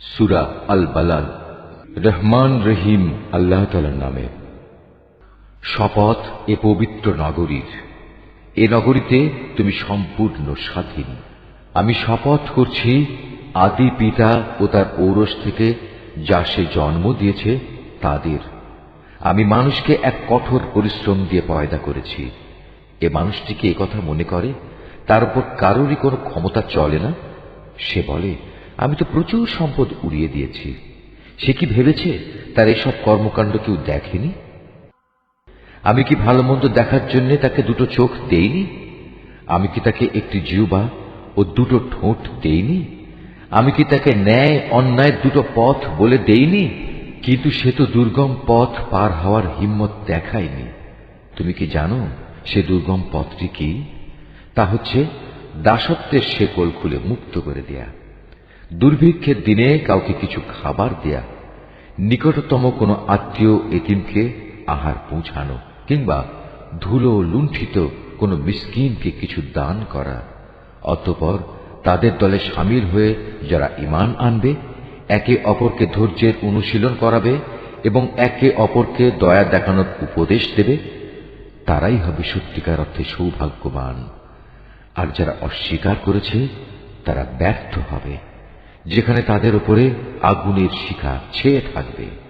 সুরা আল বালাল রহমান রহিম আল্লাহ তালার নামে। শপথ এ পবিত্র নগরীর। এ নগরীতে তুমি সম্পূর্ণ স্বাধীন। আমি শপথ করছি, আদি পিতা ও তার ঔরস থেকে যা সে জন্ম দিয়েছে, তাদের। আমি মানুষকে এক কঠোর পরিশ্রম দিয়ে পয়দা করেছি। এ মানুষটিকে কথা মনে করে? তার উপর কারোরই কোনো ক্ষমতা চলে না? সে বলে আমি তো প্রচুর সম্পদ উড়িয়ে দিয়েছি। সে কি ভেবেছে তার এসব কর্মকাণ্ড কেউ দেখেনি? আমি কি ভালো মন্দ দেখার জন্য তাকে দুটো চোখ দেইনি? আমি কি তাকে একটি জিউবা ও দুটো ঠোঁট দেইনি? আমি কি তাকে ন্যায় অন্যায় দুটো পথ বলে দেইনি? কিন্তু সে তো দুর্গম পথ পার হওয়ার হিম্মত দেখায়নি। তুমি কি জানো সে দুর্গম পথটি কি? তা হচ্ছে দাসত্বের শেকল খুলে মুক্ত করে দেয়া। দুর্ভিক্ষের দিনে কাউকে কিছু খাবার দেয়া, নিকটতম কোনো আত্মীয় এতিমকে আহার পৌঁছানো, কিংবা ধুলো লুণ্ঠিত কোনো মিসকিনকে কিছু দান করা, অতঃপর তাদের দলে সামিল হয়ে যারা ইমান আনবে, একে অপরকে ধৈর্যের অনুশীলন করাবে এবং একে অপরকে দয়া দেখানোর উপদেশ দেবে, তারাই হবে সত্যিকার অর্থে সৌভাগ্যবান। আর যারা অস্বীকার করেছে, তারা ব্যর্থ হবে। যেখানে তাদের উপরে আগুনের শিখা ছেয়ে থাকবে।